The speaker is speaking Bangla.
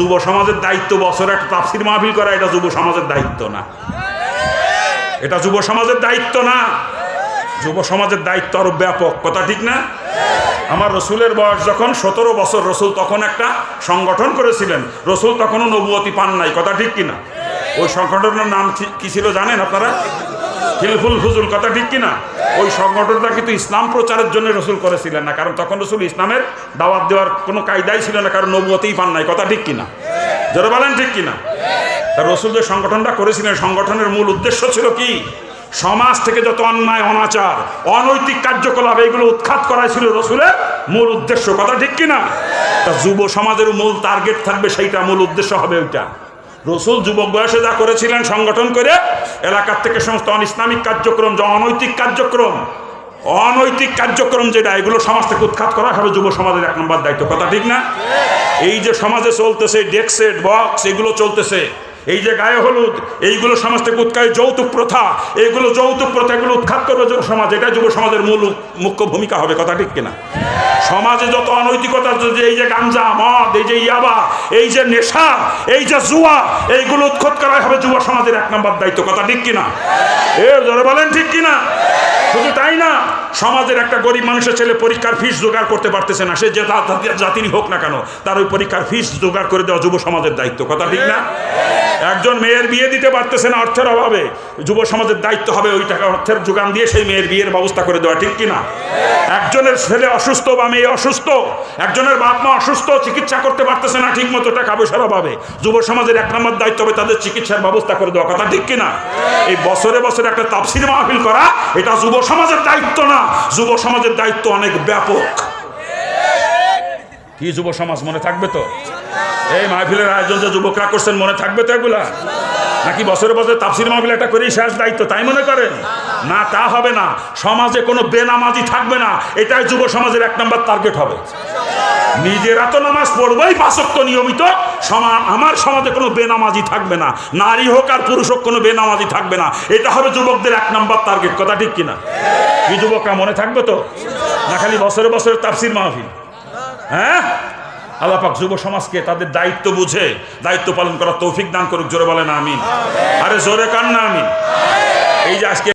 যুব সমাজের দায়িত্ব বছরে একটা তাফসির মাহফিল করা, এটা যুব সমাজের দায়িত্ব না। এটা যুব সমাজের দায়িত্ব না। যুব সমাজের দায়িত্ব আরও ব্যাপক, কথা ঠিক না? আমার রসুলের বয়স যখন সতেরো বছর, রসুল তখন একটা সংগঠন করেছিলেন। রসুল তখনও নবুয়তি পান নাই, কথা ঠিক কিনা? ওই সংগঠনের নাম কি- ছিল জানেন আপনারা? হিলফুল ফুজুল কথা ঠিক কিনা? ওই সংগঠনটা কিন্তু ইসলাম প্রচারের জন্য রসুল করেছিলেন না, কারণ তখন রসুল ইসলামের দাওয়াত দেওয়ার কোনো কায়দাই ছিল না, কারণ নবুয়তেই পান নাই, কথা ঠিক কিনা? জোরে বলেন ঠিক কিনা? তা রসুল যে সংগঠনটা করেছিলেন, সংগঠনের মূল উদ্দেশ্য ছিল কি? সমাজ থেকে যত অন্যায়, অনাচার, অনৈতিক কার্যকলাপ এইগুলো উৎখাত করাই ছিল রসুলের মূল উদ্দেশ্য, কথা ঠিক কিনা? তা যুব সমাজের মূল টার্গেট থাকবে, সেইটা মূল উদ্দেশ্য হবে ওইটা। রসুল যুবক বয়সে যা করেছিলেন সংগঠন করে, এলাকার থেকে সমস্ত অন ইসলামিক কার্যক্রম, যা অনৈতিক কার্যক্রম অনৈতিক কার্যক্রম যেটা এগুলো সমাজ থেকে উৎখাত করা হবে যুব সমাজের এক নম্বর দায়িত্ব। কথা ঠিক না? এই যে সমাজে চলতেছে, ডেক্সেট, বক্স, এগুলো চলতেছে। এই যে গায়ে হলুদ, এইগুলো সমাজ থেকে উৎকায় যৌতুক প্রথা এইগুলো যৌতুক প্রথা, এগুলো উৎখাত করবে যুব সমাজ এটা যুব সমাজের মূল মুখ্য ভূমিকা হবে, কথা ঠিক কিনা? সমাজে যত অনৈতিকতা, যে এই যে গাঞ্জা, মদ, এই যে ইয়াবা, এই যে নেশা, এই যে জুয়া, এইগুলো উৎখাত করাই হবে যুব সমাজের এক নম্বর দায়িত্ব, কথা ঠিক কিনা? এ, জোরে বলেন ঠিক কিনা? শুধু তাই না, সমাজের একটা গরিব মানুষের ছেলে পরীক্ষার ফিস জোগাড় করতে পারতেছে না, সে যে জা- জা- জাতিরই হোক না কেন, তার ওই পরীক্ষার ফিস জোগাড় করে দেওয়া যুব সমাজের দায়িত্ব, কথা ঠিক না? একজন মেয়ের বিয়ে দিতে পারতেছে না অর্থের অভাবে। যুব সমাজের দায়িত্ব হবে ওই টাকা অর্থের যোগান দিয়ে সেই মেয়ের বিয়ের ব্যবস্থা করে দেওয়া, ঠিক কিনা? একজনের ছেলে অসুস্থ বা মেয়ে অসুস্থ, একজনের বাপ মা অসুস্থ, চিকিৎসা করতে পারতেছে না ঠিক মতো টাকা পয়সার অভাবে। যুব সমাজের এক নম্বর দায়িত্ব হবে তাদের চিকিৎসার ব্যবস্থা করে দেওয়া, কথা ঠিক কিনা? এই বছরে বছরে একটা তাফসির মাহফিল করা, এটা যুব সমাজের দায়িত্ব না। যুব সমাজের দায়িত্ব অনেক ব্যাপক। কি যুব সমাজ মনে থাকবে তো? এই মাহফিলের আয়োজন যে যুবকরা করছেন, মনে থাকবে তো এগুলা? নাকি বছরে বছরে তাফসির মাহফিল একটা করেই শেষ দায়িত্ব, তাই মনে করেন? না, তা হবে না। সমাজে কোনো বেনামাজি থাকবে না। এটাই যুব সমাজের এক নম্বর টার্গেট হবে। নিজেরা তো নামাজ পড়বই পাঁচক্ত নিয়মিত। সমা- আমার সমাজে কোনো বেনামাজি থাকবে না। নারী হোক আর পুরুষ হোক, কোনো বেনামাজি থাকবে না। এটা হবে যুবকদের এক নম্বর টার্গেট কথা ঠিক কিনা? কি যুবকরা মনে থাকবে তো? না খালি বছরে বছরে তাফসির মাহফিল? হ্যাঁ? আল্লাপাক যুব সমাজকে তাদের দায়িত্ব বুঝে, দায়িত্ব পালন করার তৌফিক দান করুক, জোরে বলে না আমিন। আরে জোরে কান না আমিন। এই যে আজকে